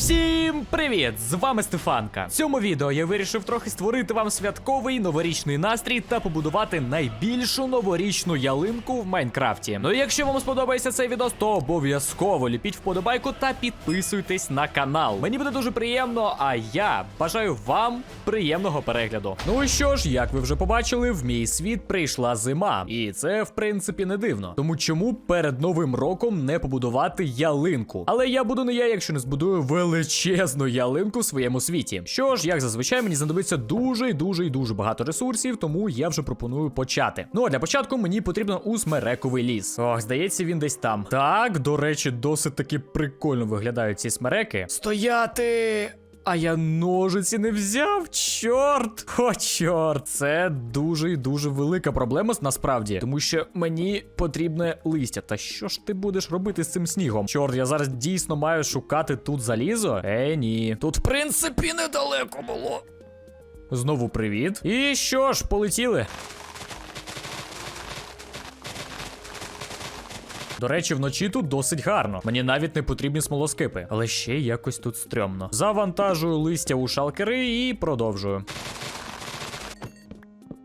Всім привіт! З вами Стефанка. В цьому відео я вирішив трохи створити вам святковий новорічний настрій та побудувати найбільшу новорічну ялинку в Майнкрафті. Ну і якщо вам сподобається цей відео, то обов'язково ліпіть вподобайку та підписуйтесь на канал. Мені буде дуже приємно, а я бажаю вам приємного перегляду. Ну і що ж, як ви вже побачили, в мій світ прийшла зима, і це в принципі не дивно. Тому чому перед новим роком не побудувати ялинку? Але я буду не я, якщо не збудую величезну ялинку в своєму світі. Що ж, як зазвичай, мені знадобиться дуже і дуже і дуже багато ресурсів, тому я вже пропоную почати. Ну а для початку мені потрібно усмерековий ліс. Ох, здається, він десь там. Так, до речі, досить таки прикольно виглядають ці смереки. Стояти! А я ножиці не взяв, чорт! О, чорт! Це дуже і дуже велика проблема насправді, тому що мені потрібне листя. Та що ж ти будеш робити з цим снігом? Чорт, я зараз дійсно маю шукати тут залізо? Е, ні. Тут, в принципі, недалеко було. Знову привіт. І що ж, полетіли. До речі, вночі тут досить гарно. Мені навіть не потрібні смолоскипи, але ще якось тут стрьомно. Завантажую листя у шалкери і продовжую.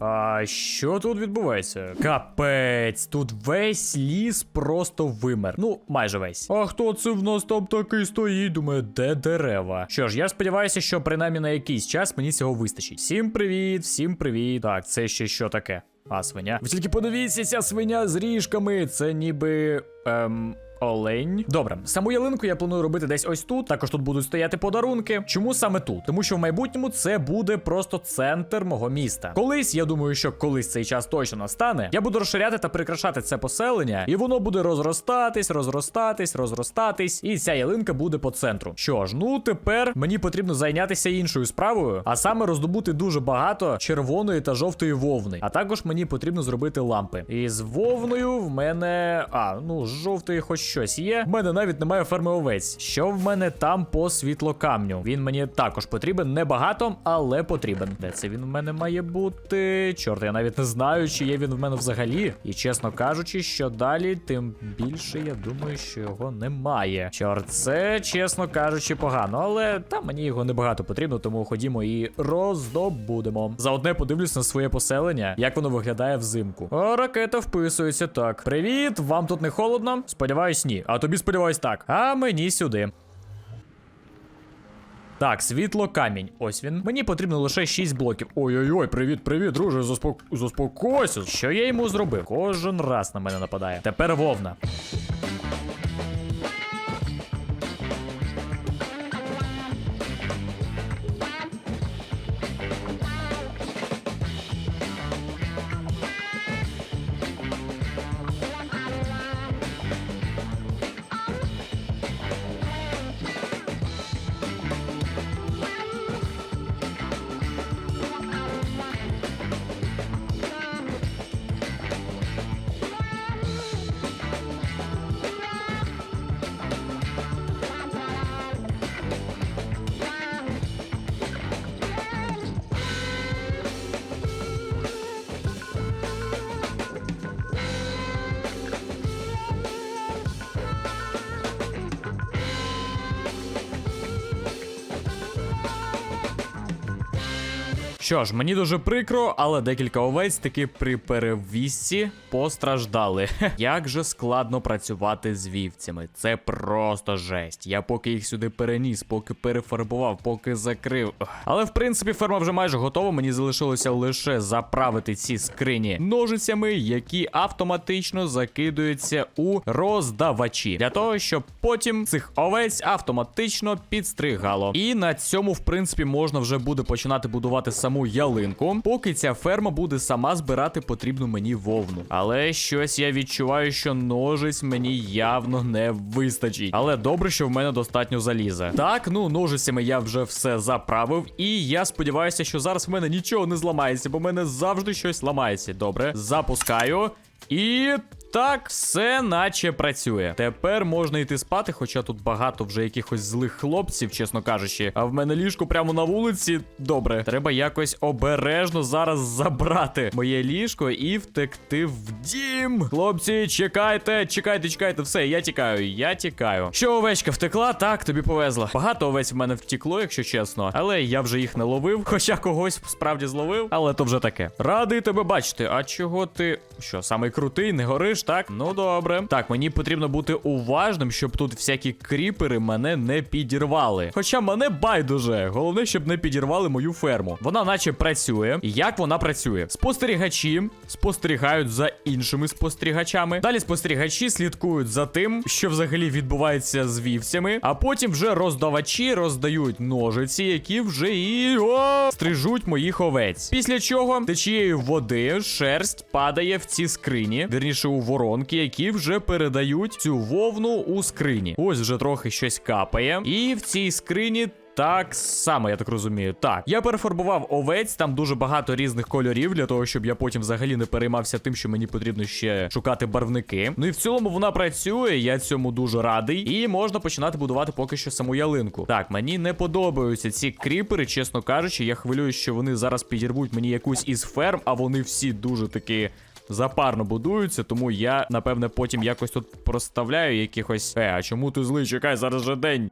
А що тут відбувається? Капець, тут весь ліс просто вимер. Ну, майже весь. А хто це в нас там такий стоїть? Думаю, де дерева? Що ж, я сподіваюся, що принаймні на якийсь час мені цього вистачить. Всім привіт, всім привіт. Так, це ще що таке? А, свиня. Ви тільки подивіться, ця свиня з ріжками. Це ніби. Ем. Олень. Добре, саму ялинку я планую робити десь ось тут. Також тут будуть стояти подарунки. Чому саме тут? Тому що в майбутньому це буде просто центр мого міста. Колись, я думаю, що колись цей час точно настане. Я буду розширяти та прикрашати це поселення, і воно буде розростатись, розростатись, розростатись. І ця ялинка буде по центру. Що ж, ну тепер мені потрібно зайнятися іншою справою, а саме роздобути дуже багато червоної та жовтої вовни. А також мені потрібно зробити лампи. І з вовною в мене. А, ну, з жовтої хоч щось є. В мене навіть немає ферми овець. Що в мене там по світлокамню? Він мені також потрібен небагато, але потрібен. Де це він в мене має бути? Чорт, я навіть не знаю, чи є він в мене взагалі. І чесно кажучи, що далі, тим більше я думаю, що його немає. Чорт, це чесно кажучи, погано, але там мені його небагато потрібно, тому ходімо і роздобудемо. Заодне подивлюсь на своє поселення, як воно виглядає взимку. О, ракета вписується так. Привіт, вам тут не холодно? Сподіваюсь, ні. А тобі сподіваюсь так. А мені сюди. Так, світло камінь. Ось він. Мені потрібно лише 6 блоків. Ой-ой-ой, привіт, привіт, друже. Заспок... Заспокойся. Що я йому зробив? Кожен раз на мене нападає. Тепер вовна. Що ж, мені дуже прикро, але декілька овець таки при перевісці постраждали. Як же складно працювати з вівцями. Це просто жесть. Я поки їх сюди переніс, поки перефарбував, поки закрив. Але в принципі ферма вже майже готова. Мені залишилося лише заправити ці скрині ножицями, які автоматично закидуються у роздавачі. Для того, щоб потім цих овець автоматично підстригало. І на цьому, в принципі, можна вже буде починати будувати саму ялинку, поки ця ферма буде сама збирати потрібну мені вовну. Але щось я відчуваю, що ножиць мені явно не вистачить. Але добре, що в мене достатньо заліза. Так, ну ножицями я вже все заправив, і я сподіваюся, що зараз в мене нічого не зламається, бо в мене завжди щось ламається. Добре, запускаю. І так, все наче працює. Тепер можна йти спати, хоча тут багато вже якихось злих хлопців, чесно кажучи. А в мене ліжко прямо на вулиці. Добре, треба якось обережно зараз забрати моє ліжко і втекти в дім. Хлопці, чекайте, чекайте, чекайте, все, я тікаю, я тікаю. Що овечка втекла? Так, тобі повезло. Багато овець в мене втекло, якщо чесно. Але я вже їх не ловив. Хоча когось справді зловив, але то вже таке. Радий тебе бачити. А чого ти. Що, самий крутий, не гориш, так? Ну добре. Так, мені потрібно бути уважним, щоб тут всякі кріпери мене не підірвали. Хоча мене байдуже. Головне, щоб не підірвали мою ферму. Вона наче працює. Як вона працює? Спостерігачі спостерігають за іншими спостерігачами. Далі спостерігачі слідкують за тим, що взагалі відбувається з вівцями. А потім вже роздавачі роздають ножиці, які вже і о, стрижуть моїх овець. Після чого течією води шерсть падає в ці скрині, вірніше у воронки, які вже передають цю вовну у скрині. Ось вже трохи щось капає. І в цій скрині. Так само, я так розумію. Так, я перефарбував овець, там дуже багато різних кольорів для того, щоб я потім взагалі не переймався тим, що мені потрібно ще шукати барвники. Ну і в цілому вона працює, я цьому дуже радий. І можна починати будувати поки що саму ялинку. Так, мені не подобаються ці кріпери, чесно кажучи. Я хвилююсь, що вони зараз підірвуть мені якусь із ферм, а вони всі дуже таки. Запарно будуються, тому я напевне потім якось тут проставляю якихось. Е, а чому ти злий? Чекай, зараз же день.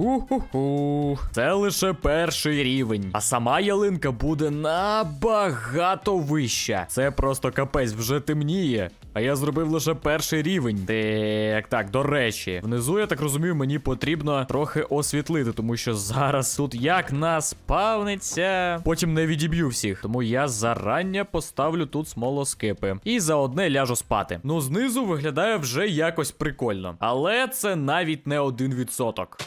Уху-ху. Це лише перший рівень. А сама ялинка буде набагато вища. Це просто капець, вже темніє. А я зробив лише перший рівень. Так, так, до речі, внизу, я так розумію, мені потрібно трохи освітлити, тому що зараз тут як нас павниться. Потім не відіб'ю всіх. Тому я зарання поставлю тут смолоскипи. І за одне ляжу спати. Ну, знизу виглядає вже якось прикольно. Але це навіть не один відсоток.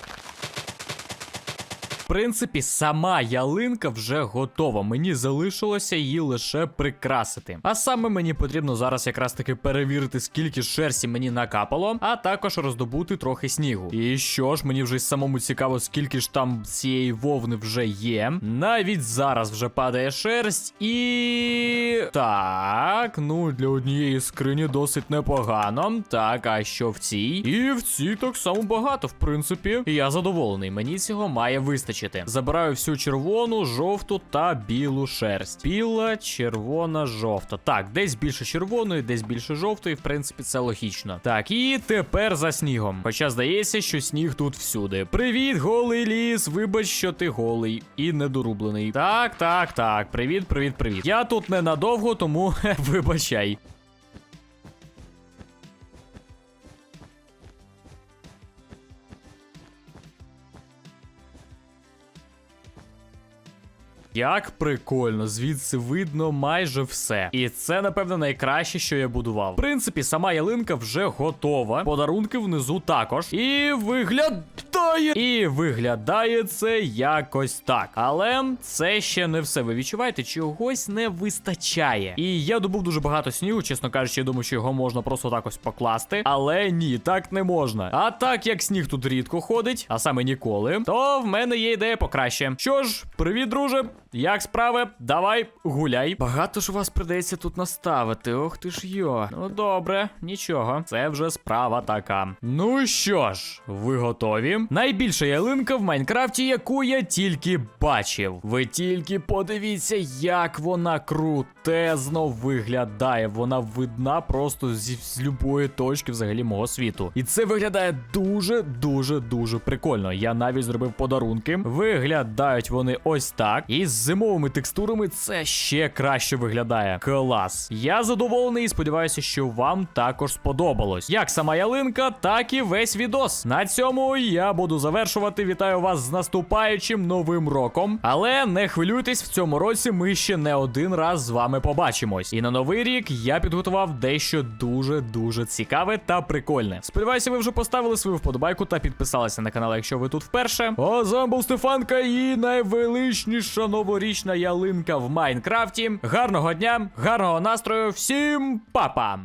Принципі, сама ялинка вже готова. Мені залишилося її лише прикрасити. А саме мені потрібно зараз якраз таки перевірити, скільки шерсті мені накапало, а також роздобути трохи снігу. І що ж, мені вже самому цікаво, скільки ж там цієї вовни вже є. Навіть зараз вже падає шерсть і. Так, ну для однієї скрині досить непогано. Так, а що в цій? І в цій так само багато, в принципі. Я задоволений. Мені цього має вистачити. Забираю всю червону, жовту та білу шерсть. Біла, червона, жовта. Так, десь більше червоної, десь більше жовтої. В принципі, це логічно. Так, і тепер за снігом. Хоча здається, що сніг тут всюди. Привіт, голий ліс. Вибач, що ти голий і недорублений. Так, так, так. Привіт, привіт, привіт. Я тут ненадовго, тому вибачай. Як прикольно, звідси видно майже все. І це, напевно, найкраще, що я будував. В принципі, сама ялинка вже готова. Подарунки внизу також. І виглядає. І виглядає це якось так. Але це ще не все. Ви відчуваєте, чогось не вистачає. І я добув дуже багато снігу, чесно кажучи, я думаю, що його можна просто так ось покласти. Але ні, так не можна. А так як сніг тут рідко ходить, а саме ніколи, то в мене є ідея покраще. Що ж, привіт, друже. Як справи? Давай гуляй. Багато ж вас придеться тут наставити. Ох ти ж йо. Ну добре, нічого. Це вже справа така. Ну що ж, ви готові? Найбільша ялинка в Майнкрафті, яку я тільки бачив. Ви тільки подивіться, як вона крутезно виглядає. Вона видна просто зі з любої точки взагалі мого світу. І це виглядає дуже, дуже, дуже прикольно. Я навіть зробив подарунки. Виглядають вони ось так. І зимовими текстурами це ще краще виглядає. Клас. Я задоволений і сподіваюся, що вам також сподобалось. Як сама ялинка, так і весь відос. На цьому я буду завершувати. Вітаю вас з наступаючим новим роком. Але не хвилюйтесь, в цьому році ми ще не один раз з вами побачимось. І на новий рік я підготував дещо дуже дуже цікаве та прикольне. Сподіваюся, ви вже поставили свою вподобайку та підписалися на канал, якщо ви тут вперше. А з вами був Стефанка і найвеличніша новорічна ялинка в Майнкрафті. Гарного дня, гарного настрою, всім па-па!